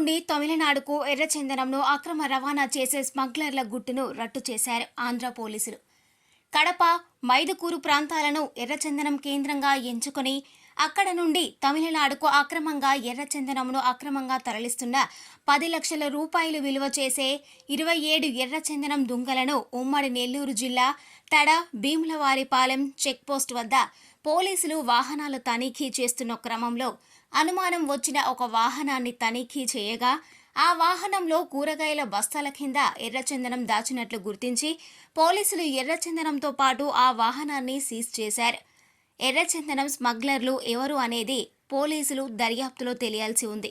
నుండి తమిళనాడుకు ఎర్రచందనంను అక్రమ రవాణా చేసే స్మగ్లర్ల గుట్టును రట్టు చేశారు ఆంధ్ర పోలీసులు. కడప మైదుకూరు ప్రాంతాలను ఎర్రచందనం కేంద్రంగా ఎంచుకొని అక్కడ నుండి తమిళనాడుకు అక్రమంగా ఎర్రచందనంను అక్రమంగా తరలిస్తున్న పది లక్షల రూపాయలు విలువ చేసే ఇరవై ఏడు ఎర్రచందనం దుంగలను ఉమ్మడి నెల్లూరు జిల్లా తడ భీములవారిపాలెం చెక్పోస్ట్ వద్ద పోలీసులు వాహనాలు తనిఖీ చేస్తున్న క్రమంలో అనుమానం వచ్చిన ఒక వాహనాన్ని తనిఖీ చేయగా ఆ వాహనంలో కూరగాయల బస్తాల కింద ఎర్రచందనం దాచినట్లు గుర్తించి పోలీసులు ఎర్రచందనంతో పాటు ఆ వాహనాన్ని సీజ్ చేశారు. ఎర్రచందనం స్మగ్లర్లు ఎవరు అనేది పోలీసులు దర్యాప్తులో తెలియాల్సి ఉంది.